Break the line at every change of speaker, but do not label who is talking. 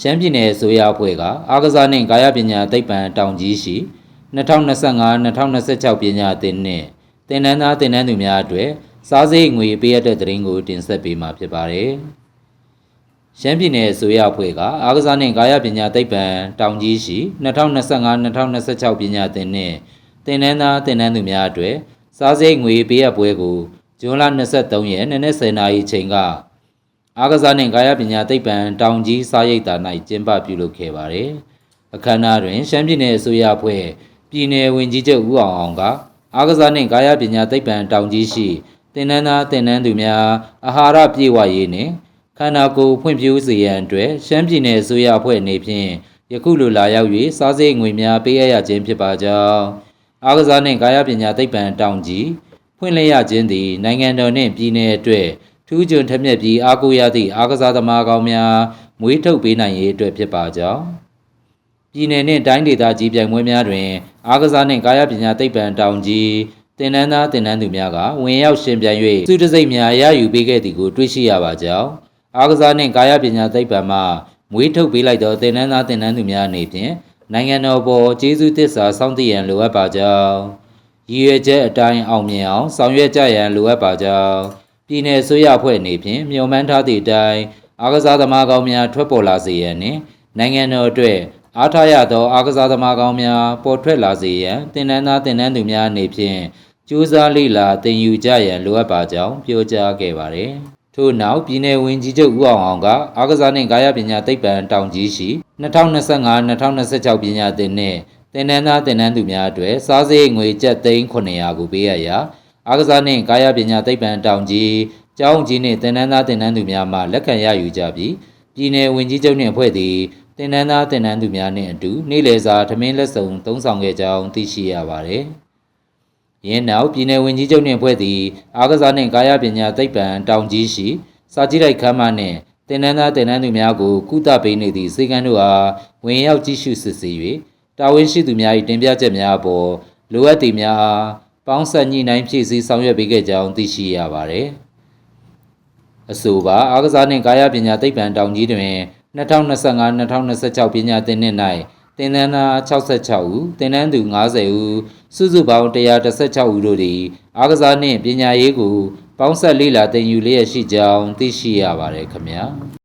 ရှမ်းပြည်နယ်အစိုးရအဖွဲ့ကအားကစားနှင့်ကာယပညာသိပ္ပံတောင်ကြီးရှိ2025-2026ပညာသင်နှင့်သင်တန်းသားသင်တန်းသူများအတွက်စားစိတ်ငွေပေးရတဲ့သတင်းကိုတင်ဆက်ပေးမှာဖြစ်ပါတယ်။ရှမ်းပြည်နယ်အစိုးရအဖွဲ့ကအားကစားနှင့်ကာယပညာသိပ္ပံတောင်ကြီးရှိ2025-2026ပညာသင်နှင့်သင်တန်းသားသင်တန်းသူများအတွက်စားစိတ်ငွေပေးရပွဲကိုဇွန်လ23ရက်နေ့နေ့10:00နာရီချိန်က အားကစားနှင့်ကာယပညာသိပ္ပံတောင်ကြီးစားရိတ်သာ၌ကျင်းပပြုလုပ်ခဲ့ပါတယ်။အခမ်းအနားတွင်ရှမ်းပြည်နယ်အစိုးရအဖွဲ့ပြည်내ဝင်ကြီးချုပ်ဦးအောင်အောင်ကအားကစားနှင့်ကာယပညာသိပ္ပံတောင်ကြီးရှိတင်နန်းသားတင်နန်းသူများအာဟာရပြည့်ဝရေးနှင့်ခန္ဓာကိုယ်ဖွံ့ဖြိုးစေရန်အတွက်ရှမ်းပြည်နယ်အစိုးရအဖွဲ့အနေဖြင့်ယခုလိုလာရောက်၍စားစိတ်ငွေများပေးအပ်ရခြင်းဖြစ်ပါကြောင်းအားကစားနှင့်ကာယပညာသိပ္ပံတောင်ကြီးဖွင့်လှစ်ရခြင်းသည်နိုင်ငံတော်နှင့်ပြည်내အတွက် ထူးချွန်ထက်မြက်ပြီးအားကိုးရသည့်အားကစားသမားကောင်းများမွေးထုတ်ပေးနိုင်ရေးအတွက်ဖြစ်ပါကြောင်းပြည်내နှင့်တိုင်းဒေသကြီးပြိုင်ပွဲများတွင် အားကစားနှင့်ကာယပညာသိပ္ပံတောင်ကြီးတင်နန်းသားတင်နန်းသူများကဝင်ရောက်ရှင်ပြိုင်၍စုတစိတ်များရယူပေးခဲ့သည်ကိုတွေ့ရှိရပါကြောင်းအားကစားနှင့်ကာယပညာသိပ္ပံမှမွေးထုတ်ပေးလိုက်သောတင်နန်းသားတင်နန်းသူများအနေဖြင့်နိုင်ငံတော်ပေါ်ကျေးဇူးသစ္စာစောင့်တည်ရန်လိုအပ်ပါကြောင်းရည်ရွယ်ချက်အတိုင်းအောင်မြင်အောင်ဆောင်ရွက်ကြရန်လိုအပ်ပါကြောင်း ပြည်내ဆိုရအဖွဲ့အနေဖြင့်မျှော်မှန်းထားသည့်အတိုင်းအားကစားသမားကောင်းများထွက်ပေါ်လာစေရန်နှင့်နိုင်ငံတော်အတွက်အားထားရသောအားကစားသမားကောင်းများပေါ်ထွက်လာစေရန်တင်နန်းသားတင်နန်းသူများအနေဖြင့်ကြိုးစားလေ့လာသင်ယူကြရန်လိုအပ်ပါကြောင်းပြောကြားခဲ့ပါတယ်။ထို့နောက်ပြည်내ဝင်ကြီးချုပ်ဦးအောင်အောင်ကအားကစားနှင့်ကာယပညာသိပ္ပံတောင်ကြီးရှိ2025-2026ပညာသင်နှင့်တင်နန်းသားတင်နန်းသူများအတွက်စားစရိတ်ငွေကျပ်သိန်း900ကိုပေးရရာ အားကစားနှင့်ကာယပညာသိပ္ပံတောင်ကြီးကျောင်းကြီးနှင့်တင်နန်းသားတင်နန်းသူများမှလက်ခံရယူကြပြီးပြည်내ဝင်ကြီးချုပ်နှင့်အဖွဲ့သည်တင်နန်းသားတင်နန်းသူများနှင့်အတူနေ့လည်စာထမင်းလက်ဆောင်သုံးဆောင်ခဲ့ကြောင်းသိရှိရပါသည်။ယင်းနောက်ပြည်내ဝင်ကြီးချုပ်နှင့်အဖွဲ့သည်အားကစားနှင့်ကာယပညာသိပ္ပံတောင်ကြီးရှိစာကြည့်လိုက်ခမ်းမနှင့်တင်နန်းသားတင်နန်းသူများကိုကုသပေးနေသည့်စေကန်းတို့အားဝင်ရောက်ကြည့်ရှုစစ်ဆေး၍တာဝန်ရှိသူများ၏တင်ပြချက်များအပေါ်လိုအပ်သည်များအား ပေါင်းဆက်ညှိနှိုင်းဖြည့်ဆည်းဆောင်ရွက်ပေးခဲ့ကြောင်းသိရှိရပါတယ်။အဆိုပါအားကစားနှင့်ကာယပညာသိပ္ပံတောင်ကြီးတွင်2025-2026ပညာသင်နှစ်၌သင်တန်းသား66ဦးသင်တန်းသူ90ဦးစုစုပေါင်း116ဦးတို့သည်အားကစားနှင့်ပညာရေးကိုပေါင်းဆက်လေ့လာသင်ယူလျက်ရှိကြောင်းသိရှိရပါတယ်ခင်ဗျာ။